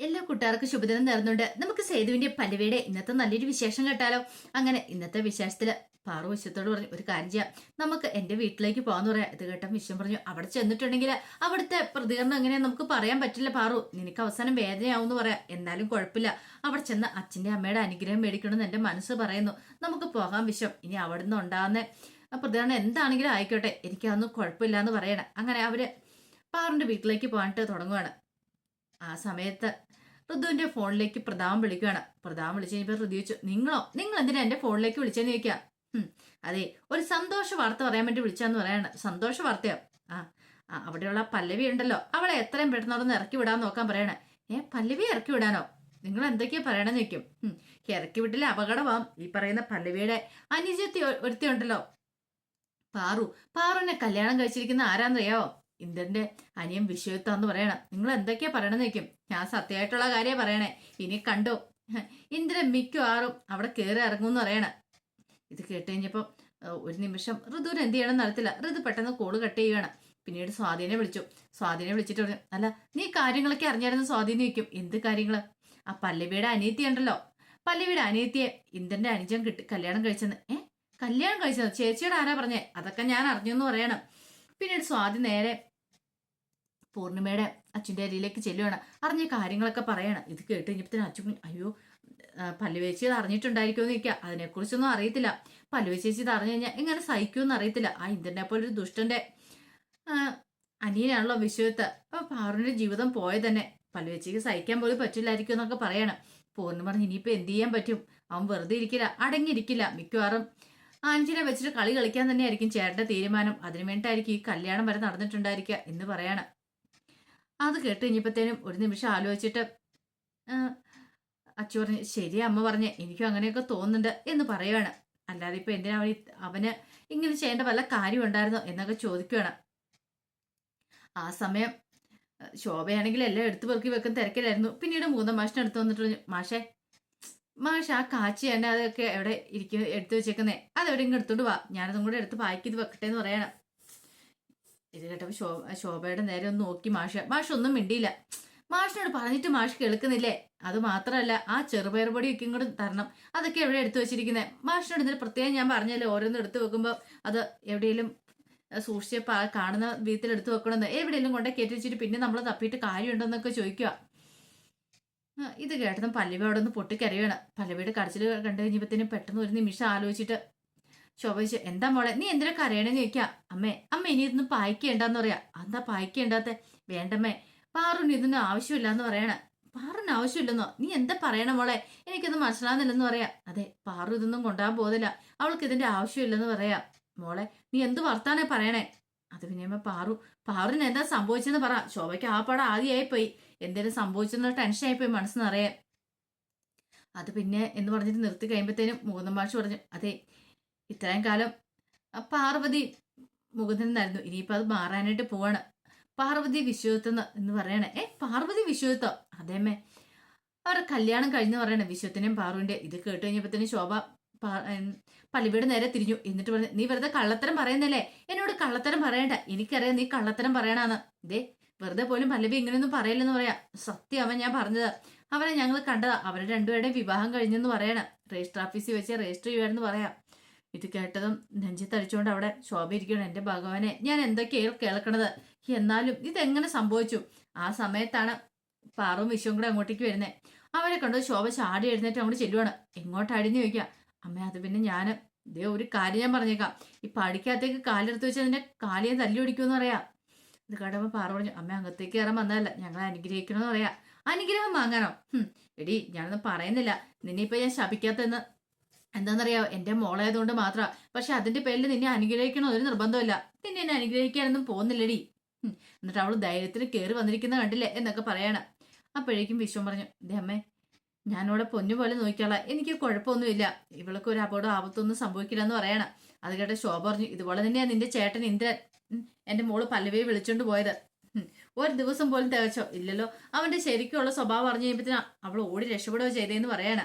എല്ലാ കൂട്ടുകാർക്കും ശുഭദിനം നേർന്നുണ്ട്. നമുക്ക് സേതുവിന്റെ പല്ലവിയുടെ ഇന്നത്തെ നല്ലൊരു വിശേഷം കേട്ടാലോ? അങ്ങനെ ഇന്നത്തെ വിശേഷത്തിൽ പാറു വിശ്വത്തോട് പറഞ്ഞു ഒരു കാര്യം ചെയ്യാം. നമുക്ക് എന്റെ വീട്ടിലേക്ക് പോകാന്ന് പറയാം. ഇത് കേട്ട വിശ്വം പറഞ്ഞു അവിടെ ചെന്നിട്ടുണ്ടെങ്കിൽ അവിടുത്തെ പ്രതികരണം എങ്ങനെയാ നമുക്ക് പറയാൻ പറ്റില്ല പാറു. നിനക്ക് അവസാനം വേദനയാവും പറയാം. എന്നാലും കുഴപ്പമില്ല. അവിടെ ചെന്ന് അച്ഛന്റെ അമ്മയുടെ അനുഗ്രഹം മേടിക്കണമെന്ന് എന്റെ മനസ്സ് പറയുന്നു. നമുക്ക് പോകാം വിശ്വം. ഇനി അവിടുന്ന് ഉണ്ടാകുന്ന പ്രതികരണം എന്താണെങ്കിലും ആയിക്കോട്ടെ. എനിക്കതൊന്നും കുഴപ്പമില്ല എന്ന് പറയണം. അങ്ങനെ അവർ പാറിന്റെ വീട്ടിലേക്ക് പോകാനായിട്ട് തുടങ്ങുകയാണ് ആ സമയത്ത് ഋതുവിന്റെ ഫോണിലേക്ക് പ്രതാപം വിളിക്കുകയാണ്. പ്രതാപം വിളിച്ചു കഴിഞ്ഞപ്പോൾ ഋതു ചോദിച്ചു നിങ്ങളോ? നിങ്ങൾ എന്തിനാ എന്റെ ഫോണിലേക്ക് വിളിച്ചെന്ന് ചോദിക്കാം? "ഹും, അതെ ഒരു സന്തോഷ വാർത്ത പറയാൻ വേണ്ടി വിളിച്ചാന്ന് പറയാണ്. സന്തോഷ വാർത്തയോ? ആ അവിടെയുള്ള പല്ലവി ഉണ്ടല്ലോ. അവളെ എത്രയും പെട്ടെന്ന് അവിടെ ഇറക്കി വിടാൻ നോക്കാൻ പറയണേ. ഏ പല്ലവി ഇറക്കി വിടാനോ? നിങ്ങൾ എന്തൊക്കെയാ പറയണെന്ന് ചോദിക്കും. ഇറക്കി വിട്ടില്ല അപകടമാവും. ഈ പറയുന്ന പല്ലവിയുടെ അനുജത്തി ഒരുത്തി ഉണ്ടല്ലോ. പാറു പാറുവിനെ കല്യാണം കഴിച്ചിരിക്കുന്ന ആരാന്നറിയാവോ? ഇന്ദ്രന്റെ അനിയൻ വിശ്വയുത്താന്ന് പറയണം. നിങ്ങൾ എന്തൊക്കെയാ പറയണെന്ന് വെക്കും ഞാൻ സത്യമായിട്ടുള്ള കാര്യം പറയണേ. ഇനി കണ്ടോ? ഇന്ദ്രൻ മിക്കവാറും അവിടെ കയറി ഇറങ്ങുമെന്ന് പറയണേ. ഇത് കേട്ട് ഒരു നിമിഷം ഋതുവിന് എന്ത് ചെയ്യണം നടത്തില്ല ഋതു പെട്ടെന്ന് കോൾ കട്ട് ചെയ്യുകയാണ് പിന്നീട് സ്വാധീനെ വിളിച്ചു. സ്വാധീനെ വിളിച്ചിട്ട് പറഞ്ഞു അല്ല നീ കാര്യങ്ങളൊക്കെ അറിഞ്ഞായിരുന്നു സ്വാധീനം വയ്ക്കും എന്ത് കാര്യങ്ങൾ? ആ പല്ലവിയുടെ അനിയത്തി ഉണ്ടല്ലോ. പല്ലവിയുടെ അനിയത്തിയെ ഇന്ദ്രന്റെ അനുജൻ കിട്ടി കല്യാണം കഴിച്ചെന്ന്. ഏ കല്യാണം കഴിച്ചത് ചേച്ചിയുടെ ആരാ പറഞ്ഞേ? അതൊക്കെ ഞാൻ അറിഞ്ഞു എന്ന് പറയണം. പിന്നീട് സ്വാതി നേരെ പൂർണിമയുടെ അച്ഛന്റെ അരിയിലേക്ക് ചെല്ലുകയാണ് അറിഞ്ഞ കാര്യങ്ങളൊക്കെ പറയണം. ഇത് കേട്ട് കഴിഞ്ഞപ്പോഴത്തേനും അച്ഛൻ അയ്യോ പല്ലുവേച്ചി ഇത് അറിഞ്ഞിട്ടുണ്ടായിരിക്കുമെന്ന് ചോദിക്കുക അതിനെക്കുറിച്ചൊന്നും അറിയത്തില്ല. പല്ലുവേച്ചേച്ചി ഇത് അറിഞ്ഞു കഴിഞ്ഞാൽ എങ്ങനെ സഹിക്കുമെന്ന് അറിയത്തില്ല. ആ ഇന്ദ്രനെ പോലെ ഒരു ദുഷ്ടന്റെ അനിയനാണല്ലോ വിശ്വത്ത്. അപ്പോൾ പാറുവിന്റെ ജീവിതം പോയത് തന്നെ. പല്ലുവേച്ചിക്ക് സഹിക്കാൻ പോലും പറ്റില്ലായിരിക്കും എന്നൊക്കെ പറയണം. പൂർണ പറഞ്ഞ് ഇനിയിപ്പോൾ എന്ത് ചെയ്യാൻ പറ്റും? അവൻ വെറുതെ ഇരിക്കില്ല അടങ്ങിയിരിക്കില്ല. മിക്കവാറും ആഞ്ചിനെ വെച്ചിട്ട് കളി കളിക്കാൻ തന്നെയായിരിക്കും ചേട്ടന്റെ തീരുമാനം. അതിനു വേണ്ടിയിട്ടായിരിക്കും ഈ കല്യാണം വരെ നടന്നിട്ടുണ്ടായിരിക്കുക എന്ന് പറയാണ്. അത് കേട്ട് കഴിഞ്ഞപ്പോഴത്തേനും ഒരു നിമിഷം ആലോചിച്ചിട്ട് അച്ചു പറഞ്ഞ് ശരി അമ്മ പറഞ്ഞ് എനിക്കും അങ്ങനെയൊക്കെ തോന്നുന്നുണ്ട് എന്ന് പറയുവാണ്. അല്ലാതെ ഇപ്പൊ എന്തിനാ അവന് അവന് ഇങ്ങനെ ചെയ്യേണ്ട വല്ല കാര്യം ഉണ്ടായിരുന്നോ എന്നൊക്കെ ചോദിക്കുകയാണ് ആ സമയം ശോഭയാണെങ്കിൽ എല്ലാം എടുത്തു പെറുക്കി വെക്കുന്ന തിരക്കിലായിരുന്നു. പിന്നീട് മൂന്നാം മാഷിനെ എടുത്തു വന്നിട്ട് പറഞ്ഞു മാഷേ മാഷ് ആ കാച്ചി തന്നെ അതൊക്കെ എവിടെ ഇരിക്കും എടുത്തു വെച്ചേക്കുന്നേ? അതെവിടെ ഇങ്ങ് എടുത്തോണ്ട് വാ. ഞാനതും കൂടെ എടുത്ത് ചെയ്ത് വെക്കട്ടെ എന്ന് പറയണം. ഇത് കേട്ടപ്പോൾ ശോ ശോഭയുടെ നേരെ ഒന്ന് നോക്കി മാഷ. മാഷ് ഒന്നും മിണ്ടിയില്ല. മാഷിനോട് പറഞ്ഞിട്ട് മാഷ് കേൾക്കുന്നില്ലേ? അത് മാത്രമല്ല ആ ചെറുപയർ ഒക്കെ ഇങ്ങോട്ട് തരണം. അതൊക്കെ എവിടെ എടുത്തു വെച്ചിരിക്കുന്നത് മാഷിനോട് ഇന്നലെ പ്രത്യേകം ഞാൻ പറഞ്ഞല്ലോ ഓരോന്നും എടുത്തു വെക്കുമ്പോൾ അത് എവിടെയെങ്കിലും സൂക്ഷിച്ച് കാണുന്ന വീട്ടിൽ എടുത്തു വെക്കണമെന്ന് എവിടെയെങ്കിലും കൊണ്ടേ കയറ്റി വെച്ചിട്ട് പിന്നെ നമ്മൾ തപ്പിയിട്ട് കാര്യമുണ്ടെന്നൊക്കെ ചോദിക്കുക ഇത് കേട്ടതും പല്ലവി അവിടെ ഒന്ന് പൊട്ടിക്കരയാണ്. പല്ലവിയുടെ കടച്ചിൽ കണ്ടു കഴിഞ്ഞപ്പോഴത്തേനും പെട്ടെന്ന് ഒരു നിമിഷം ആലോചിച്ചിട്ട് ശോഭ ചോദിച്ചു എന്താ മോളെ നീ എന്തിനാ കരയണെന്ന് ചോദിക്കാ. അമ്മേ അമ്മ ഇനി ഇതൊന്നും പായിക്കേണ്ടെന്ന് പറയാ. എന്താ പായ്ക്കേണ്ടാത്ത? വേണ്ടമ്മേ പാറുന് ആവശ്യമില്ല എന്ന് പറയണ. പാറിന് ആവശ്യമില്ലെന്നോ? നീ എന്താ പറയണ മോളെ? എനിക്കൊന്നും മനസ്സിലാകുന്നില്ലെന്ന് പറയാ. അതെ പാറു ഇതൊന്നും കൊണ്ടുപോകാൻ പോകുന്നില്ല അവൾക്ക് ഇതിന്റെ ആവശ്യമില്ലെന്ന് പറയാ. മോളെ നീ എന്ത് വർത്താനേ പറയണേ? അത് പിന്നെ പാറു പാറുന് എന്താ സംഭവിച്ചെന്ന് പറ. ശോഭയ്ക്ക് ആ പാടം ആദ്യമായി പോയി എന്തേലും ടെൻഷൻ ടെൻഷനായി പോയി മനസ്സെന്നറിയാൻ അത് പിന്നെ എന്ന് പറഞ്ഞിട്ട് നിർത്തി കഴിയുമ്പോഴത്തേനും മൂന്നാം മാഷ് പറഞ്ഞു അതെ ഇത്രയും കാലം. പാർവതി മുകുന്ദനായിരുന്നു ഇനിയിപ്പോൾ അത് മാറാനായിട്ട് പോവാണ്. പാർവതി വിശ്വത്വം എന്ന് പറയണേ. ഏ പാർവതി വിശ്വത്വം അതേമേ അവരുടെ കല്യാണം കഴിഞ്ഞ് പറയണേ വിശ്വത്തിനെയും പാറുവിന്റെ. ഇത് കേട്ട് കഴിഞ്ഞപ്പോൾ തന്നെ ശോഭ പള്ളിവീട് നേരെ തിരിഞ്ഞു. എന്നിട്ട് പറഞ്ഞു നീ വെറുതെ കള്ളത്തരം പറയുന്നല്ലേ എന്നോട് കള്ളത്തരം പറയണ്ട. എനിക്കറിയാം നീ കള്ളത്തരം പറയണാന്ന്. ദേ വെറുതെ പോലും പല്ലവി ഇങ്ങനെയൊന്നും പറയില്ലെന്ന് പറയാ. സത്യം അവൻ ഞാൻ പറഞ്ഞത്. അവനെ ഞങ്ങൾ കണ്ടതാ. അവരെ രണ്ടുപേരുടെയും വിവാഹം കഴിഞ്ഞെന്ന് പറയണം. രജിസ്റ്റർ ഓഫീസിൽ വെച്ച് രജിസ്റ്റർ ചെയ്യുവാണെന്ന് പറയാം. ഇത് കേട്ടതും നെഞ്ചത്തടിച്ചുകൊണ്ട് അവിടെ ശോഭ ഇരിക്കണം എന്റെ ഭഗവാനെ ഞാൻ എന്തൊക്കെയാണ് കേൾക്കണത്? എന്നാലും ഇതെങ്ങനെ സംഭവിച്ചു? ആ സമയത്താണ് പാറും വിശ്വം കൂടെ അങ്ങോട്ടേക്ക് വരുന്നത് അവരെ കണ്ടത് ശോഭ ചാടി എഴുന്നേറ്റ് അങ്ങോട്ട് ചെല്ലുവാണ്. എങ്ങോട്ട് അടിഞ്ഞു? ചോദിക്കുക. അമ്മ അത് പിന്നെ ഞാൻ ഇതേ ഒരു കാര്യം ഞാൻ പറഞ്ഞേക്കാം. ഈ പടിക്കകത്തേക്ക് കാലെടുത്ത് വെച്ചാൽ അതിന്റെ കാലിയെ തല്ലി ഓടിക്കുമെന്ന് പറയാം. ഇത് കേട്ടപ്പോൾ പാറ പറഞ്ഞു അമ്മ അകത്തേക്ക് കയറാൻ വന്നതല്ല. ഞങ്ങളെ അനുഗ്രഹിക്കണമെന്ന് പറയാം. അനുഗ്രഹം വാങ്ങാനോ? എടി ഞാനൊന്നും പറയുന്നില്ല. നിന്നെ ഇപ്പൊ ഞാൻ ശപിക്കാത്തെന്ന് എന്താണെന്നറിയാവോ എന്റെ മോളായതുകൊണ്ട് മാത്രമാ പക്ഷെ അതിന്റെ പേരിൽ നിന്നെ അനുഗ്രഹിക്കണോ ഒരു നിർബന്ധമില്ല നിന്നെ എന്നെ അനുഗ്രഹിക്കാനൊന്നും പോകുന്നില്ലടി. എന്നിട്ട് അവൾ ധൈര്യത്തിന് കയറി വന്നിരിക്കുന്ന കണ്ടില്ലേ? എന്നൊക്കെ പറയണം. അപ്പോഴേക്കും വിശ്വം പറഞ്ഞു ദേ അമ്മേ ഞാനിവിടെ പൊന്നു പോലെ നോക്കിയാളാ. എനിക്ക് കുഴപ്പമൊന്നുമില്ല. ഇവൾക്ക് ഒരു അപകടം ആപത്തൊന്നും സംഭവിക്കില്ല എന്ന് പറയണം. അത് കേട്ട ശോഭ പറഞ്ഞു ഇതുപോലെ തന്നെയാ നിന്റെ ചേട്ടൻ ഇന്ദ്രൻ. എന്റെ മോൾ പല്ലവിയെ വിളിച്ചോണ്ട് പോയത്. ഒരു ദിവസം പോലും തികച്ചോ. ഇല്ലല്ലോ. അവന്റെ ശരിക്കുള്ള സ്വഭാവം അറിഞ്ഞു കഴിയുമ്പത്തിനാ അവൾ ഓടി രക്ഷപ്പെടുകയോ ചെയ്തേന്ന് പറയണ.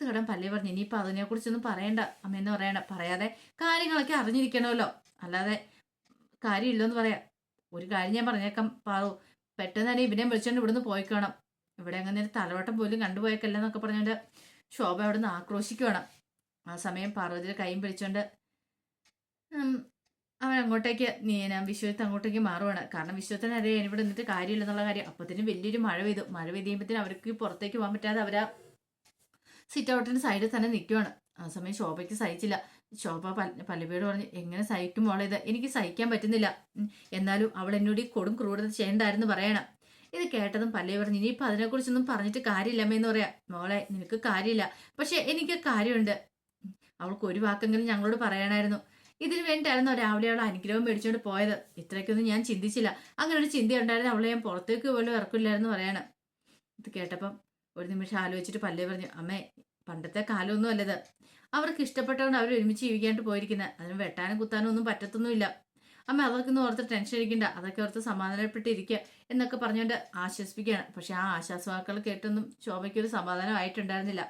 ഇത് കടം പല്ലവി പറഞ്ഞു. ഇനിയിപ്പോൾ അതിനെ കുറിച്ചൊന്നും പറയണ്ട. അമ്മയെന്ന് പറയണ പറയാതെ കാര്യങ്ങളൊക്കെ അറിഞ്ഞിരിക്കണമല്ലോ. അല്ലാതെ കാര്യമില്ലെന്ന് പറയാം. ഒരു കാര്യം ഞാൻ പറഞ്ഞേക്കാം. പാറു പെട്ടെന്ന് തന്നെ ഇവനെ വിളിച്ചോണ്ട് ഇവിടുന്ന് പോയിക്കണം. ഇവിടെ അങ്ങനെ തലവട്ടം പോലും കണ്ടുപോയേക്കല്ല എന്നൊക്കെ പറഞ്ഞുകൊണ്ട് ശോഭ അവിടെ നിന്ന് ആക്രോശിക്കുവാണ്. ആ സമയം പാർവതിയുടെ കൈയും പിടിച്ചോണ്ട് അവൻ അങ്ങോട്ടേക്ക് നീനാ വിശ്വത്ത് അങ്ങോട്ടേക്ക് മാറുവാണ്. കാരണം വിശ്വത്തിന് അറിയാം ഇവിടെ നിന്നിട്ട് കാര്യമില്ലെന്നുള്ള കാര്യം. അപ്പത്തിന് വലിയൊരു മഴ പെയ്തു. മഴ പെയ്യുമ്പോഴത്തേനും അവർക്ക് പുറത്തേക്ക് പോകാൻ പറ്റാതെ അവരാ സിറ്റ് ഔട്ടിന്റെ സൈഡിൽ തന്നെ നിൽക്കുവാണ് ആ സമയം ശോഭയ്ക്ക് സഹിച്ചില്ല. ശോഭ പല്ല- പല്ലവിയോട് പറഞ്ഞ് എങ്ങനെ സഹിക്കും മോളെ ഇത്? എനിക്ക് സഹിക്കാൻ പറ്റുന്നില്ല. എന്നാലും അവൾ എന്നോട് ഈ കൊടും ക്രൂരത ചെയ്യണ്ടായിരുന്നു പറയണം. ഇത് കേട്ടതും പല്ലവി പറഞ്ഞു ഇനിയിപ്പോൾ അതിനെക്കുറിച്ചൊന്നും പറഞ്ഞിട്ട് കാര്യമില്ലമ്മ എന്ന് പറയാം. മോളെ നിനക്ക് കാര്യമില്ല. പക്ഷേ എനിക്ക് കാര്യമുണ്ട്. അവൾക്ക് ഒരു വാക്കെങ്കിലും ഞങ്ങളോട് പറയണമായിരുന്നു. ഇതിനു വേണ്ടിയിട്ടായിരുന്നു രാവിലെ അവൾ അനുഗ്രഹം മേടിച്ചുകൊണ്ട് പോയത്. ഇത്രയ്ക്കൊന്നും ഞാൻ ചിന്തിച്ചില്ല. അങ്ങനെ ഒരു ചിന്തയുണ്ടായിരുന്നു അവളെ ഞാൻ പുറത്തേക്ക് പോലും ഇറക്കില്ലായിരുന്നു പറയണം. ഇത് കേട്ടപ്പം ഒരു നിമിഷം ആലോചിച്ചിട്ട് പല്ലേ പറഞ്ഞു അമ്മേ പണ്ടത്തെ കാലമൊന്നും അല്ലത്. അവർക്ക് ഇഷ്ടപ്പെട്ടവണ് അവർ ഒരുമിച്ച് ജീവിക്കാണ്ട് പോയിരിക്കുന്നത് അതിന് വെട്ടാനും കുത്താനും ഒന്നും പറ്റത്തൊന്നുമില്ല. അമ്മ അതൊക്കെ ഒന്ന് ഓർത്ത് ടെൻഷൻ അടിക്കണ്ട. അതൊക്കെ ഓർത്ത് സമാധാനപ്പെട്ടിരിക്കുക എന്നൊക്കെ പറഞ്ഞുകൊണ്ട് ആശ്വസിപ്പിക്കുകയാണ്. പക്ഷെ ആ ആശ്വാസവാക്കുകൾ കേട്ടൊന്നും ശോഭയ്ക്കൊരു സമാധാനം ആയിട്ടുണ്ടായിരുന്നില്ല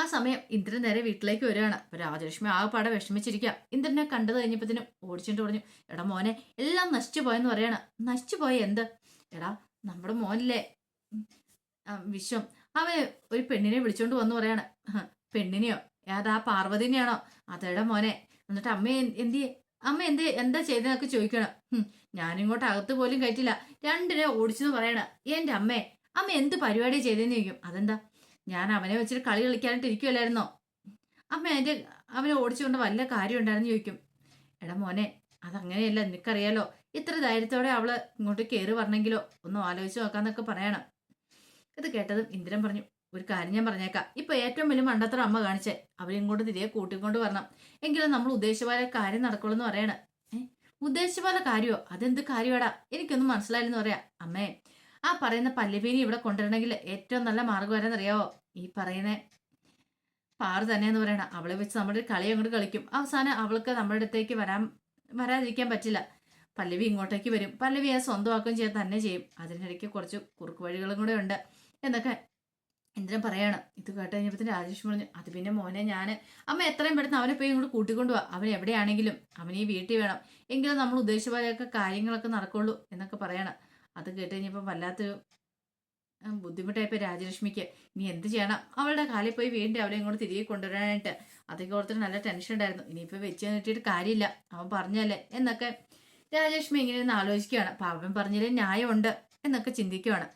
ആ സമയം ഇന്ദ്രൻ നേരെ വീട്ടിലേക്ക് വരികയാണ്. അപ്പൊ രാജലക്ഷ്മി ആ പാടെ വിഷമിച്ചിരിക്കുക ഇന്ദ്രനെ കണ്ടത് കഴിഞ്ഞപ്പത്തിനും ഓടിച്ചിട്ട് പറഞ്ഞു എടാ മോനെ എല്ലാം നശിച്ചു പോയെന്ന് പറയണം. നശിച്ചു പോയ എന്ത്? എടാ നമ്മുടെ മോനില്ലേ. വിശ്വം. അവൻ ഒരു പെണ്ണിനെ വിളിച്ചോണ്ട് വന്നു പറയാണ് പെണ്ണിനെയോ? ഏതാ പാർവതിനെയാണോ? അതേടെ മോനെ. എന്നിട്ട് അമ്മ എന്തി അമ്മ എന്ത് എന്താ ചെയ്തതെന്നൊക്കെ ചോദിക്കണം ഞാനിങ്ങോട്ട് അകത്ത് പോലും കയറ്റില്ല. രണ്ടിനെ ഓടിച്ചെന്ന് പറയണ എന്റെ അമ്മേ അമ്മ എന്ത് പരിപാടി ചെയ്തെന്ന് ചോദിക്കും. അതെന്താ? ഞാൻ അവനെ വെച്ചിട്ട് കളി കളിക്കാനായിട്ട് ഇരിക്കുമല്ലായിരുന്നോ അമ്മ അതിന്റെ അവനെ ഓടിച്ചുകൊണ്ട് വല്ല കാര്യം ഉണ്ടായിരുന്നു ചോദിക്കും. എടാ മോനെ അതങ്ങനെയല്ല. നിനക്കറിയാലോ ഇത്ര ധൈര്യത്തോടെ അവൾ ഇങ്ങോട്ട് കയറി വരണമെങ്കിലോ ഒന്ന് ആലോചിച്ച് നോക്കാന്നൊക്കെ പറയണം. ഇത് കേട്ടതും ഇന്ദ്രൻ പറഞ്ഞു ഒരു കാര്യം ഞാൻ പറഞ്ഞേക്കാം. ഇപ്പൊ ഏറ്റവും വലിയ മണ്ടത്തരം അമ്മ കാണിച്ചേ. അവരെയും കൊണ്ട് തിരികെ കൂട്ടിക്കൊണ്ട് വരണം. എങ്കിലും നമ്മൾ ഉദ്ദേശിച്ച കാര്യം നടക്കുള്ളൂ എന്ന് പറയണ. ഉദ്ദേശിച്ച പോലെ കാര്യമോ അതെന്ത് കാര്യമാടാ എനിക്കൊന്നും മനസ്സിലായില്ലെന്ന് പറയാ. അമ്മേ ആ പറയുന്ന പല്ലവീനി ഇവിടെ കൊണ്ടുവരണമെങ്കിൽ ഏറ്റവും നല്ല മാർഗം വരാന്നറിയാവോ ഈ പറയുന്ന പാറു തന്നെയെന്ന് പറയണ. അവളെ വെച്ച് നമ്മുടെ കളി അങ്ങോട്ട് കളിക്കും. അവസാനം അവൾക്ക് നമ്മുടെ അടുത്തേക്ക് വരാൻ വരാതിരിക്കാൻ പറ്റില്ല. പല്ലവി ഇങ്ങോട്ടേക്ക് വരും. പല്ലവി ആ സ്വന്തമാക്കുകയും ചെയ്യാൻ തന്നെ ചെയ്യും. അതിനിടയ്ക്ക് കുറച്ച് കുറുക്ക് വഴികളും കൂടെ ഉണ്ട്. എന്നൊക്കെ ഇന്ദ്രൻ പറയാണ്. ഇത് കേട്ട് കഴിഞ്ഞപ്പോൾ രാജേഷ് പറഞ്ഞു അത് പിന്നെ മോനെ ഞാൻ അമ്മ എത്രയും പെട്ടെന്ന് അവനെ പോയി ഇങ്ങോട്ട് കൂട്ടിക്കൊണ്ടു പോവാ അവൻ എവിടെയാണെങ്കിലും അവൻ ഈ വീട്ടിൽ വേണം. എങ്കിലും നമ്മൾ ഉദ്ദേശിച്ച പോലെയൊക്കെ കാര്യങ്ങളൊക്കെ നടക്കുള്ളൂ എന്നൊക്കെ പറയണം. അത് കേട്ട് കഴിഞ്ഞപ്പോൾ വല്ലാത്തൊരു ബുദ്ധിമുട്ടായപ്പോൾ ബുദ്ധിമുട്ടായിപ്പോ രാജലക്ഷ്മിക്ക് ഇനി എന്ത് ചെയ്യണം? അവളുടെ കാലിൽ പോയി വീണ്ടും അവളെ ഇങ്ങോട്ട് തിരികെ കൊണ്ടുവരാനായിട്ട്. അതൊക്കെ ഓർത്തിട്ട് നല്ല ടെൻഷൻ ഉണ്ടായിരുന്നു. ഇനിയിപ്പോൾ വെച്ച് നീട്ടിയിട്ട് കാര്യമില്ല. അവൻ പറഞ്ഞല്ലേ എന്നൊക്കെ രാജലക്ഷ്മി ഇങ്ങനെ ഒന്ന് ആലോചിക്കുകയാണ്. അപ്പം അവൻ പറഞ്ഞതിൽ ന്യായമുണ്ട് എന്നൊക്കെ ചിന്തിക്കുകയാണ്.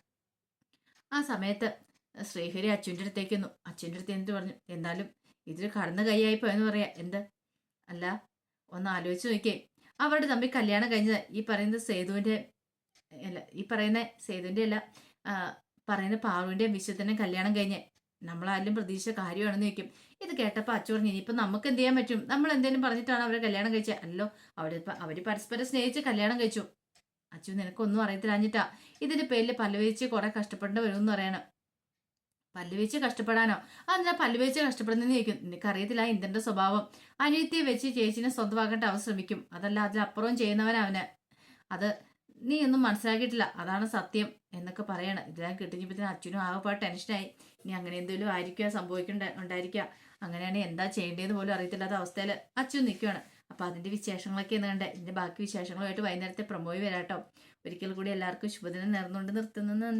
ആ സമയത്ത് ശ്രീഹരി അച്ഛന്റെ അടുത്തേക്ക് വന്നു അച്ഛന്റെ അടുത്ത് എന്ത് പറഞ്ഞു? എന്നാലും ഇതൊരു കടന്ന കൈയായി എന്ന് പറയാ. എന്ത്? അല്ല ഒന്ന് ആലോചിച്ച് നോക്കിയേ. അവരുടെ തമ്മിൽ കല്യാണം കഴിഞ്ഞത്. ഈ പറയുന്ന സേതുവിന്റെ അല്ല ഈ പറയുന്ന സേതുവിന്റെ അല്ല പറയുന്ന പാറുവിന്റെയും വിശ്വത്തിന്റെയും കല്യാണം കഴിഞ്ഞ്. നമ്മളാരും പ്രതീക്ഷിച്ച കാര്യമാണെന്ന് ചോദിക്കും. ഇത് കേട്ടപ്പോൾ അച്ഛൻ പറഞ്ഞു ഇനിയിപ്പോൾ നമുക്ക് എന്ത് ചെയ്യാൻ പറ്റും? നമ്മൾ എന്തെങ്കിലും പറഞ്ഞിട്ടാണ് അവരെ കല്യാണം കഴിച്ചത് അല്ലോ അവർ അവർ പരസ്പരം സ്നേഹിച്ച് കല്യാണം കഴിച്ചു. അച്ഛൻ നിനക്കൊന്നും അറിയത്തില്ലാഞ്ഞിട്ടാ. ഇതിന്റെ പേരിൽ പല്ലുവേച്ച് കുറെ കഷ്ടപ്പെടേണ്ടി വരും എന്ന് പറയണം. പല്ലുവേച്ച് കഷ്ടപ്പെടാനോ? അതെന്താ പല്ലുവേച്ച് കഷ്ടപ്പെടുന്നതെന്ന് ചോദിക്കും. നിനക്കറിയത്തില്ല ഇന്ദ്രന്റെ സ്വഭാവം. അനിയത്തിയെ വെച്ച് ചേച്ചിനെ സ്വന്തമാക്കേണ്ട അവൻ ശ്രമിക്കും. അതല്ല അതിലപ്പുറവും ചെയ്യുന്നവനവന് അത് നീ ഒന്നും മനസ്സിലാക്കിയിട്ടില്ല. അതാണ് സത്യം എന്നൊക്കെ പറയണം. ഇതെല്ലാം കിട്ടിഞ്ഞപ്പോ അച്ഛനും ആകെപ്പാട് ടെൻഷനായി. ഇനി അങ്ങനെ എന്തെങ്കിലും ആയിരിക്കുക സംഭവിക്കണ്ട ഉണ്ടായിരിക്കുക അങ്ങനെയാണെങ്കിൽ എന്താ ചെയ്യേണ്ടതെന്ന് പോലും അറിയത്തില്ലാത്ത അവസ്ഥയിൽ അച്ഛൻ നിൽക്കുകയാണ് അപ്പൊ അതിന്റെ വിശേഷങ്ങളൊക്കെ എന്ന് കണ്ടേ. ഇതിന്റെ ബാക്കി വിശേഷങ്ങളുമായിട്ട് വൈകുന്നേരത്തെ പ്രമോയി വരാട്ടോ. ഒരിക്കൽ കൂടി എല്ലാവർക്കും ശുഭദിനം നേർന്നുകൊണ്ട് നിർത്തുന്നു.